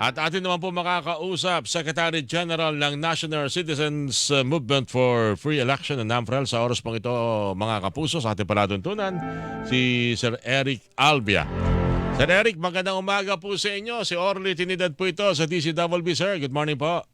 At atin naman po makakausap Secretary General ng National Citizens Movement for Free Election and NAMFREL sa oras pong ito mga kapuso sa ating palatuntunan si Sir Eric Albia. Sir Eric, magandang umaga po sa inyo. Si Orly Tinidad po ito sa DCWB, sir. Good morning po.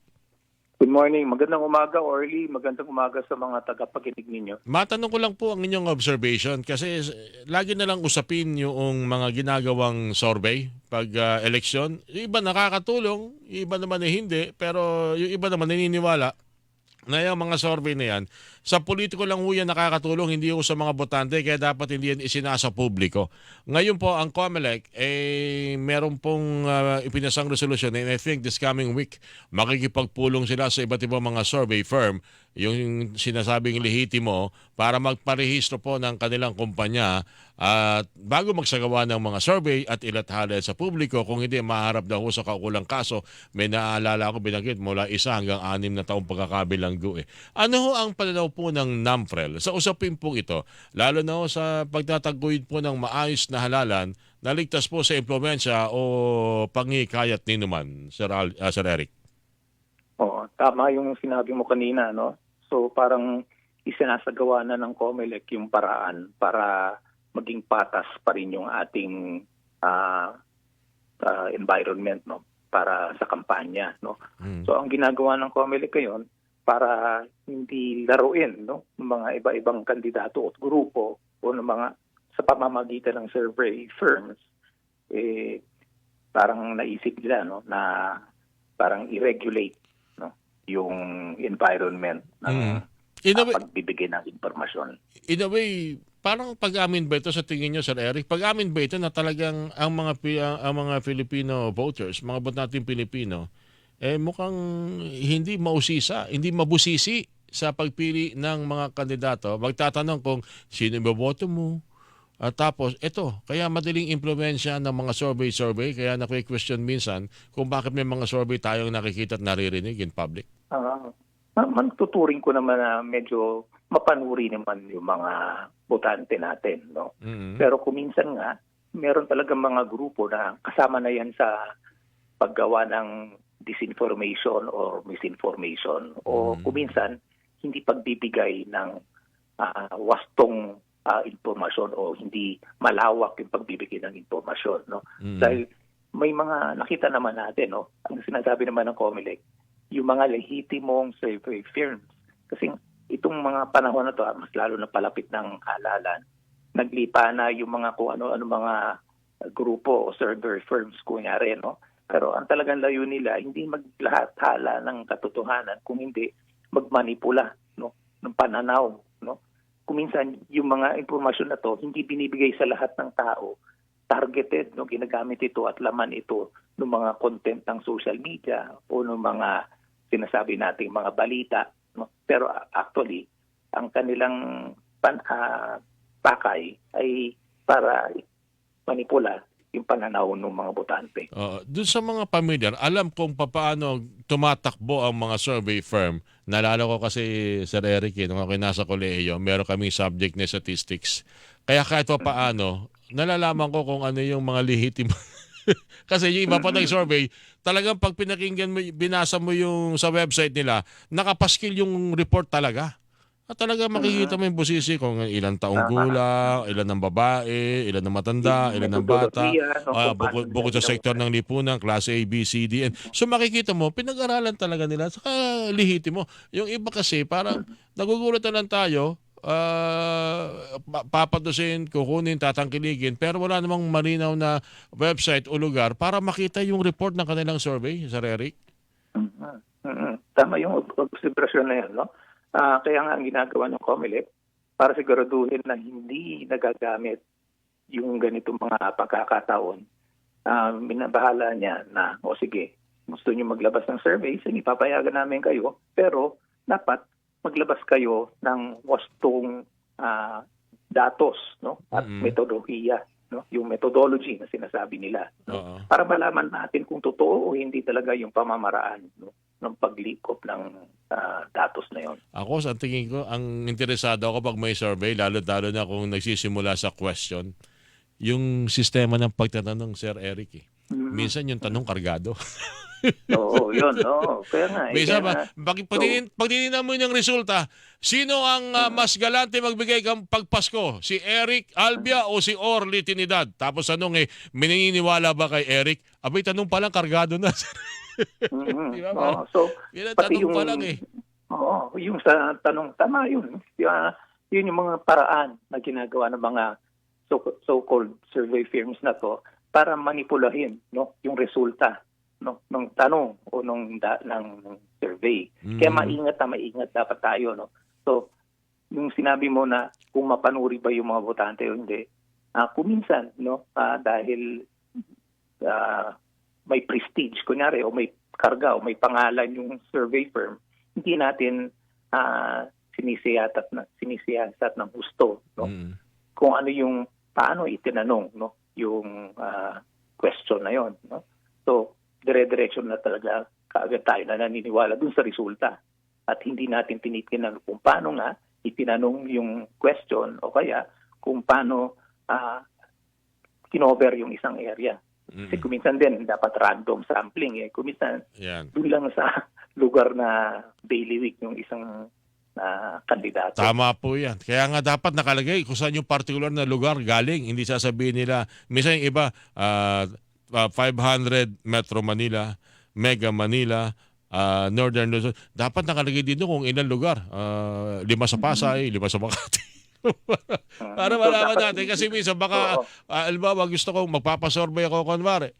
Good morning. Magandang umaga, Orly. Magandang umaga sa mga tagapakinig ninyo. Matanong ko lang po ang inyong observation kasi eh, lagi na lang usapin yung mga ginagawang survey pag ah, eleksyon. Yung iba nakakatulong, iba naman eh hindi, pero yung iba naman naniniwala na yung mga survey na yan, sa politiko lang ho yan nakakatulong, hindi ho sa mga botante, kaya dapat hindi yan isinasa publiko. Ngayon po, ang COMELEC, eh, meron pong ah, ipinasang resolusyon, and I think this coming week, makikipagpulong sila sa iba't ibang mga survey firm, yung sinasabing lehitimo, para magparehistro po ng kanilang kumpanya at bago magsagawa ng mga survey at ilathala sa publiko, kung hindi maharap daw sa kaukulang kaso, may naalala ko binanggit mula isa hanggang anim na taong pagkakabilanggo eh. Ano ho ang pananaw po ng NAMFREL sa usapin po ito, lalo na ho sa pagtataguyod po ng maayos na halalan na ligtas po sa impluensya o pangikayat ni naman, Sir, Al, ah, Sir Eric? Oo, tama yung sinabi mo kanina, no? So parang isinasagawa na ng COMELEC yung paraan para maging patas pa rin yung ating ah, ah, environment, no? Para sa kampanya, no? Mm. So ang ginagawa ng COMELEC ngayon para hindi laruin, no? ng mga iba-ibang kandidato at grupo o ng mga sa pamamagitan ng survey firms, eh, parang naisip nila, no? Na parang i-regulate yung environment ng Mm. In way, pagbibigay ng impormasyon. in a way, parang pag-amin ba ito sa tingin nyo, Sir Eric? Pag-amin ba ito na talagang ang mga ang mga Filipino voters, mga bot natin Pilipino, eh mukhang hindi mausisa, hindi mabusisi sa pagpili ng mga kandidato. Magtatanong kung sino boboto mo. At tapos, ito, kaya madaling impluensya ng mga survey-survey, kaya na-question minsan kung bakit may mga survey tayong nakikita at naririnig in public. Ah, ma- mantuturing ko naman na medyo mapanuri naman yung mga botante natin, no? Mhm. Pero kuminsan nga, meron talagang mga grupo na kasama na yan sa paggawa ng disinformation or misinformation o Mm. kuminsan hindi pagbibigay ng ah, wastong ah, impormasyon o hindi malawak yung pagbibigay ng impormasyon no? Mhm. dahil may mga nakita naman natin no? Ang sinasabi naman ng COMELEC yung mga lehitimong survey firms. Kasi itong mga panahon na to ah, mas lalo na palapit ng halalan. Naglipa na yung mga kung ano-ano mga grupo o survey firms kunyari no? Pero ang talagang layo nila hindi maglahat hala ng katotohanan kung hindi magmanipula no? Ng pananaw no kuminsan yung mga impormasyon na to hindi binibigay sa lahat ng tao. Targeted no ginagamit ito at laman ito ng mga content ng social media o ng mga sinasabi nating mga balita no. Pero actually ang kanilang pan, ah, pakay ay para manipula yung pananaw ng mga botante. Oo. doon sa mga pamilyar, alam kung paano tumatakbo ang mga survey firm. Nalala ko kasi, Sir Eric, eh, nung ako nasa kolehiyo, meron kaming subject na statistics. Kaya kahit pa paano, nalalaman ko kung ano yung mga lehitim. kasi yung iba pa nag-survey, talagang pag pinakinggan mo, binasa mo yung sa website nila, nakapaskil yung report talaga. At talaga makikita mo yung posisi kung ilang taong gulang, ilan ng babae, ilan ng matanda, ilan ng bata. Kung bukod, bukod sa sektor ng lipunan, klase A, B, C, D, N. So makikita mo, pinag-aralan talaga nila. Saka lihitimo. Yung iba kasi, parang nagugulat na lang tayo, pa- papadusin, kukunin, tatangkiligin, pero wala namang malinaw na website o lugar para makita yung report ng kanilang survey, Sir Eric. Mhm. Mhm. Tama yung ob- observasyon na yan, no? Ah, kaya nga ang ginagawa ng COMELEC para siguraduhin na hindi nagagamit yung ganitong mga pagkakataon, ah, minabahala niya na, o sige, gusto niyo maglabas ng survey, sige, papayagan namin kayo, pero dapat maglabas kayo ng wastong ah, datos no? at Mhm. metodolohiya, no? yung methodology na sinasabi nila. No? Oo. para malaman natin kung totoo o hindi talaga yung pamamaraan no, ng paglikop ng ah, datos na yon. Ako, sa tingin ko, ang interesado ako pag may survey, lalo-lalo na kung nagsisimula sa question, yung sistema ng pagtatanong, Sir Eric. Eh. Mm. minsan yung tanong kargado. Oo, yun. Oo. Kaya nga. eh, Minsan ba, pag, pag, tinin- pag tinignan mo yung resulta, sino ang ah, mas galante magbigay kang pagpasko? Si Eric Albia o si Orly Trinidad? Tapos anong eh, mininiwala ba kay Eric? Abay, tanong pa lang, kargado na. Mhm. Di ba, parang- so, Yan ang Pati tanong pa yung- lang eh. Oo, yung sa tanong, tama yun. Yung, yun yung mga paraan na ginagawa ng mga so, so-called survey firms na to para manipulahin no yung resulta no ng tanong o nung da, ng survey. Kaya Mm. maingat na maingat dapat tayo no. So yung sinabi mo na kung mapanuri ba yung mga botante o hindi. Ah, kuminsan no ah, dahil ah, may prestige kunyari o may karga o may pangalan yung survey firm, hindi natin ah, sinisiyasat na sinisiyasat ng gusto no? Mm. kung ano yung paano itinanong no? Yung ah, question na yon no? So dire-diretso na talaga kaagad tayo na naniniwala dun sa resulta. At hindi natin tinitingnan kung paano nga itinanong yung question o kaya kung paano ah, kinover yung isang area Mm. kasi kuminsan din dapat random sampling eh kuminsan Yan. dun lang sa lugar na bailiwick yung isang ah, kandidato Tama po yan. Kaya nga dapat nakalagay kung saan yung particular na lugar galing. Hindi sasabihin nila, minsan yung iba, ah, ah, 500 Metro Manila, Mega Manila, ah, Northern Luzon. Dapat nakalagay dito kung ilang lugar. Ah, lima sa Pasay, lima sa Makati. Para So, malaman natin. Kasi minsan baka, uh, alimbawa gusto ko magpapasurvey ako kunwari.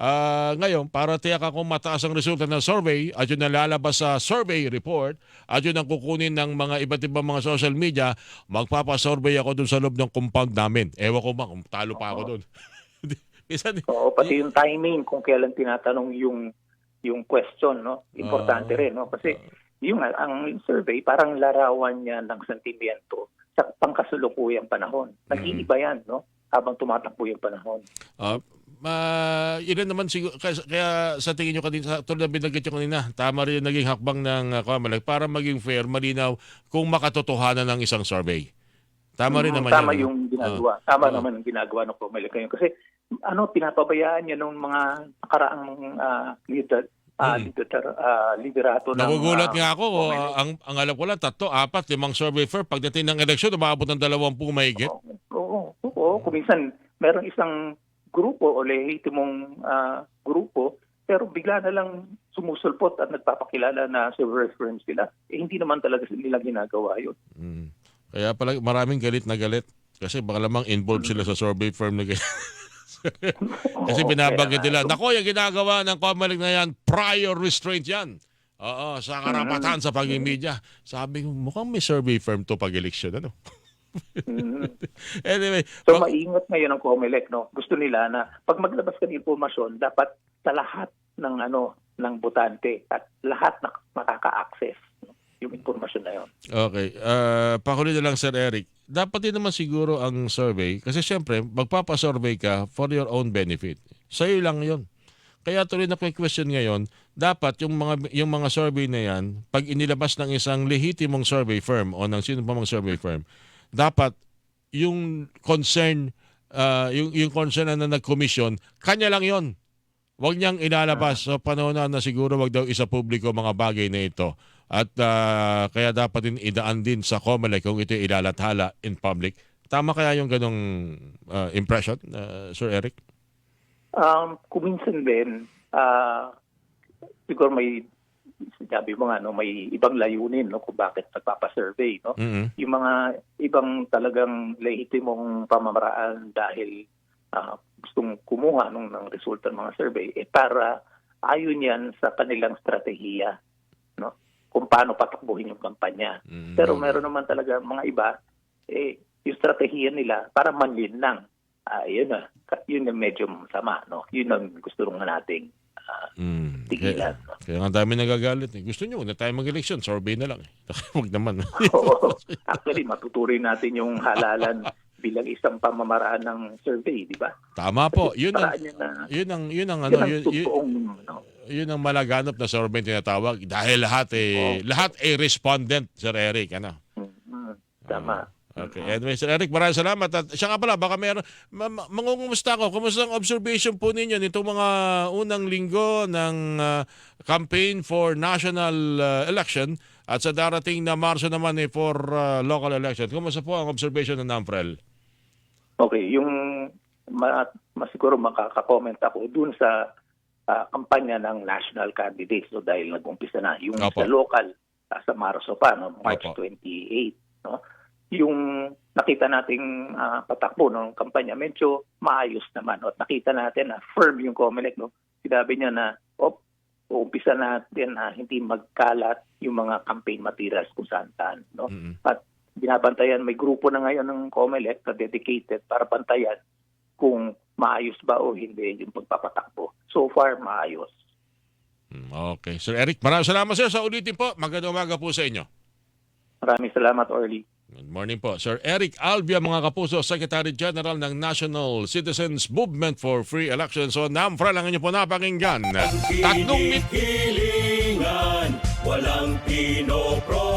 Ah, ngayon, para tiyak akong mataas ang resulta ng survey at yun lalabas sa survey report at yun ang kukunin ng mga iba't ibang mga social media, magpapasurvey ako dun sa loob ng compound namin. Ewan ko ba kung talo pa ako dun. Minsan, Oo, pati yung timing kung kailan tinatanong yung yung question, no? Importante Ah. rin, no? Kasi yung ang survey parang larawan niya ng sentimiento sa pangkasulukuyang panahon. Nag-iiba yan, no? Habang tumatakbo yung panahon. Ah, ma yun rin naman siguro kaya, kaya sa tingin nyo kanina tulad na binanggit nyo kanina tama rin yung naging hakbang ng uh, Comelec para maging fair malinaw kung makatotohanan ng isang survey tama rin Mm, naman Tama yan, yung ginagawa. Tama Oo. naman yung ginagawa ng ngayon. Kasi ano, pinapabayaan niya nung mga nakaraang uh, leader, ah, Mm. leader, ah, liderato ng Nagugulat ah, nga ako, Comelec. ah, ang, ang alam ko lang, tatlo, apat, limang survey firm. Pagdating ng eleksyon, umabot ng dalawampung mahigit. Oo, oo, oo. Kung minsan, meron isang grupo o lehitimong ah, grupo, pero bigla na lang sumusulpot at nagpapakilala na survey firms sila. Eh, hindi naman talaga nila ginagawa yun. Mm. Kaya pala maraming galit na galit. Kasi baka lamang involved sila sa survey firm na ganyan. Kasi binabanggit nila, nako, yung ginagawa ng Comelec na yan, prior restraint yan. Oo, sa karapatan sa pagiging media. Sabi ko, mukhang may survey firm to pag eleksyon. Ano? Mm. anyway, So pag- maingat ngayon ang COMELEC, no? Gusto nila na pag maglabas ka ng impormasyon, dapat sa lahat ng ano ng botante at lahat na makaka-access? Yung impormasyon na yon. Okay. Uh, pakuli na lang, Sir Eric. Dapat din naman siguro ang survey kasi syempre, magpapasurvey ka for your own benefit. Sa'yo lang yon. Kaya tuloy na question ngayon, dapat yung mga yung mga survey na yan, pag inilabas ng isang lehitimong survey firm o ng sino pa mang survey firm, dapat yung concern uh, yung yung concern na nag-commission, kanya lang yon. Huwag niyang ilalabas sa panahon na, na siguro wag daw isa publiko mga bagay na ito. At ah, kaya dapat din idaan din sa COMELEC kung ito ilalathala in public. Tama kaya yung ganong ah, impression, ah, Sir Eric? Um, kuminsan din, ah, siguro may, sabi mo nga, no, may ibang layunin no, kung bakit nagpapasurvey. No? mm Yung mga ibang talagang lehitimong pamamaraan dahil ah, gustong kumuha nung, ng resulta ng mga survey, eh para ayon yan sa kanilang strategiya? Kung paano patakbuhin yung kampanya. Mm. Pero meron naman talaga mga iba, eh, yung strategiya nila para manlin lang. Ah, yun na. Yun na medyo masama, no? Yun ang gusto nga nating ah, Mm. Kaya, tigilan. no? kaya nga dami nagagalit. Eh. Gusto nyo, huwag na tayo mag-eleksyon. Survey na lang. Eh. Huwag naman. Oo. Actually, matuturing natin yung halalan bilang isang pamamaraan ng survey, di ba? Tama po. Yun ang, na, yun ang, yun ang, yun ano, ang yun, yun, no? Yun ang malaganap na survey na tinatawag. Dahil lahat eh, lahat ay respondent, Sir Eric. Ano? Mm, mm, tama. Okay. Anyway, Sir Eric, maraming salamat. At siya nga pala, baka meron, ma- ma- mangungumusta ako. Kumusta ang observation po ninyo nitong mga unang linggo ng ah, campaign for national ah, election at sa darating na Marso naman eh, for ah, local election. Kumusta po ang observation ng NAMPREL? Okay, yung ma, masiguro makaka-comment ako dun sa ah, kampanya ng national candidates no, dahil nag-umpisa na. Yung Opo. sa local, ah, sa Marso pa, no, March Opo. 28. No? Yung nakita nating ah, patakbo ng kampanya, medyo maayos naman. At nakita natin na firm yung COMELEC. No? Sinabi niya na, op, uumpisa natin na hindi magkalat yung mga campaign materials kung saan saan. No? Mm-mm. at binabantayan, may grupo na ngayon ng COMELEC na dedicated para bantayan kung maayos ba o hindi yung pagpapatakbo. So far, maayos. Mm, Okay. Sir Eric, maraming salamat sir sa ulitin po. Magandang umaga po sa inyo. Maraming salamat, Orly. Good morning po. Sir Eric Albia, mga kapuso, Secretary General ng National Citizens Movement for Free Elections. So, NAMFRA lang inyo po napakinggan. Tatlong mit walang pinoprotektahan.